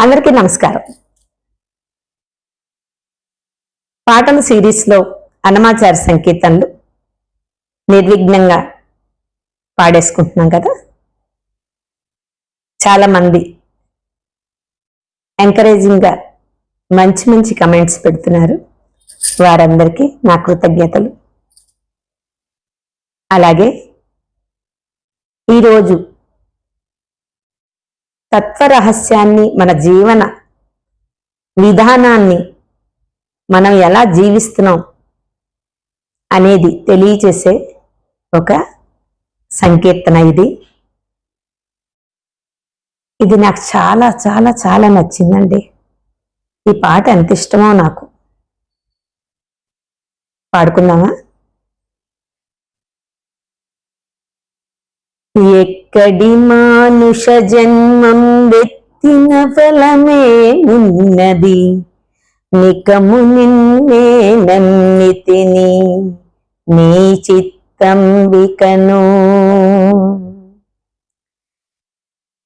అందరికీ నమస్కారం. పాటల సిరీస్లో అన్నమాచార సంకీర్తనలు నిర్విఘ్నంగా పాడేసుకుంటున్నాం కదా. చాలామంది ఎంకరేజింగ్గా మంచి మంచి కమెంట్స్ పెడుతున్నారు. వారందరికీ నా కృతజ్ఞతలు. అలాగే ఈరోజు తత్వరహస్యాన్ని మన జీవన విధానాన్ని మనం ఎలా జీవిస్తున్నాం అనేది తెలియచేసే ఒక సంకీర్తన ఇది. ఇది నాకు చాలా చాలా చాలా నచ్చిందండి. ఈ పాట ఎంత ఇష్టమో నాకు. పాడుకుందామా? ఎక్కడి మానుష జన్మం వెత్తిన ఫలమే ఉన్నది నికము నిన్నే నమ్మితిని నీ చిత్తంబికను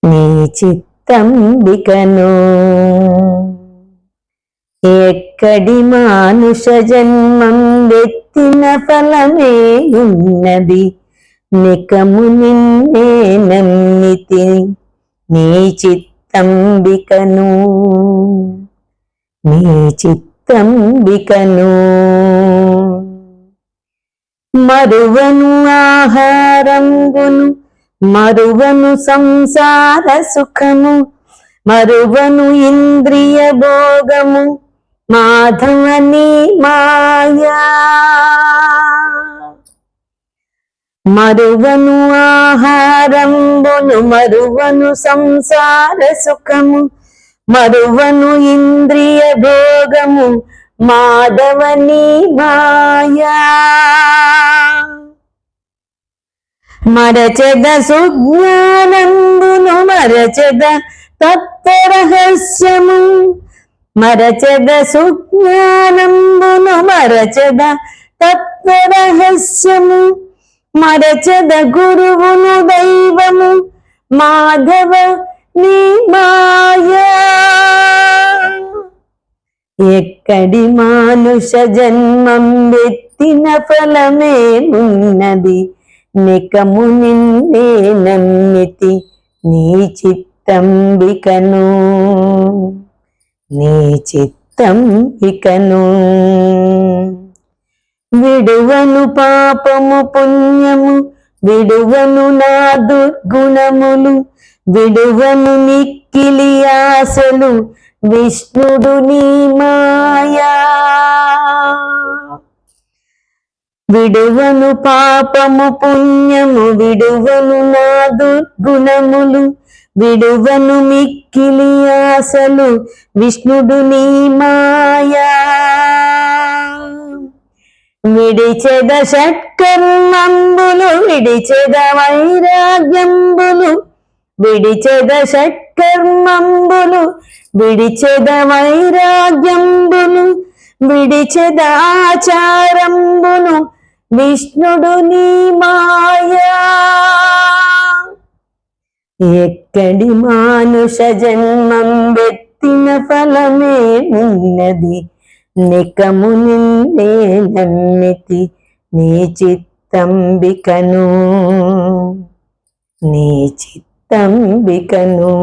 నీ చిత్తంబికను ఎక్కడి మానుష జన్మం వెత్తిన ఫలమే ఉన్నది నికము నిన్నే నమ్మితి నీ చిత్తంబికను. నీ చిత్తంబికను. మరువను ఆహారంబును మరువను సంసార సుఖము మరువను ఇంద్రియ భోగము మాధవని మాయా. మరువను ఆహారంబును మరువను సంసార సుఖము మరువను ఇంద్రియ భోగము మాధవని మాయా. మరచద సుజ్ఞానంబును మరచద తత్వరహస్యము మరచద సుజ్ఞానంబును మరచద తత్వరహస్యము మరచద గురువును దైవము మాధవ నీ మాయా ఎక్కడి మానుష జన్మం వెత్తిన ఫలమే ఉన్నది? నికము నిన్నే నమ్మితి నీ చిత్తంబికను. నీ చిత్తంబికను. విడువను పాపము పుణ్యము విడువను నా దుర్గుణములు విడువను నిక్కిలి ఆశలు విష్ణుడు నీ మాయా. విడువను పాపము పుణ్యము విడువను నా దుర్గుణములు విడువను మిక్కిలి ఆశలు విష్ణుడు నీ మాయా. విడిచెద షట్కర్మంబులు విడిచెద వైరాగ్యంబులు విడిచెద షట్కర్మంబులు విడిచెద వైరాగ్యంబులు విడిచెద ఆచారంబులు విష్ణుడు నీ మాయా. ఎక్కడి మానుష జన్మం వెత్తిన ఫలమే ఉన్నది? నికము నిన్నే నమ్మితి నీ చిత్తంబికను. నీ చిత్తంబికను.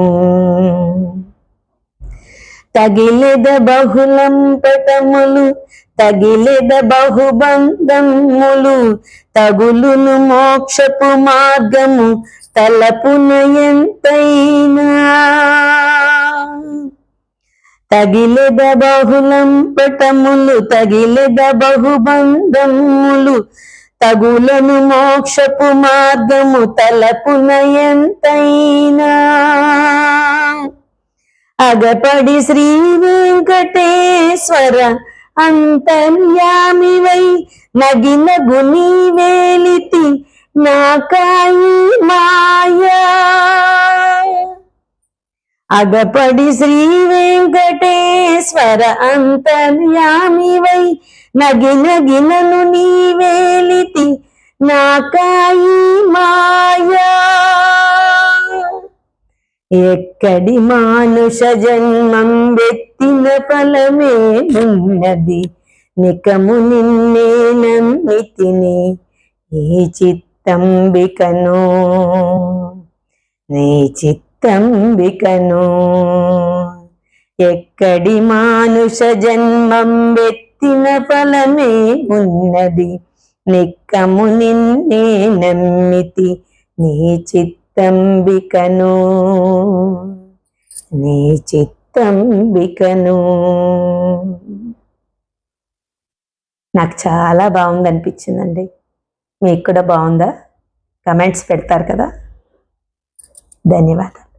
తగిలిద బహుళం పటములు తగిలెద బహుబంధములు తగులును మోక్షపు మార్గము తలపున ఎంతైనా. తగిలెద బహులంపటములు తగిలెద బహుబంధములు? తగులను మోక్షపు మార్గము తలపున ఎంతైనా? అగపడి శ్రీ వెంకటేశ్వర అంతర్యామివై నగిన గుని వేలితి నాకాయి మాయా? అగపడి శ్రీ వెంకటేశ్వర అంతర్యామివై. నగిన గినను నీ వేలితి నాకాయి మాయా. ఎక్కడి మానుష జన్మం వెత్తిన ఫలమే ఉన్నది నికము నిన్నే నమ్మితిని ఈ చిత్తంబికను. నీ చిత్త తంబికను. ఎక్కడి మానుష జన్మం వెత్తిన ఫలమే ఉన్నది. నిక్కము నిన్నే నమ్మితి నీ చిత్తంబికను. నీ చిత్తంబికను. నాకు చాలా బాగుంది అనిపించిందండి మీకు కూడా బాగుందా? కమెంట్స్ పెడతారు కదా. ధన్యవాదాలు.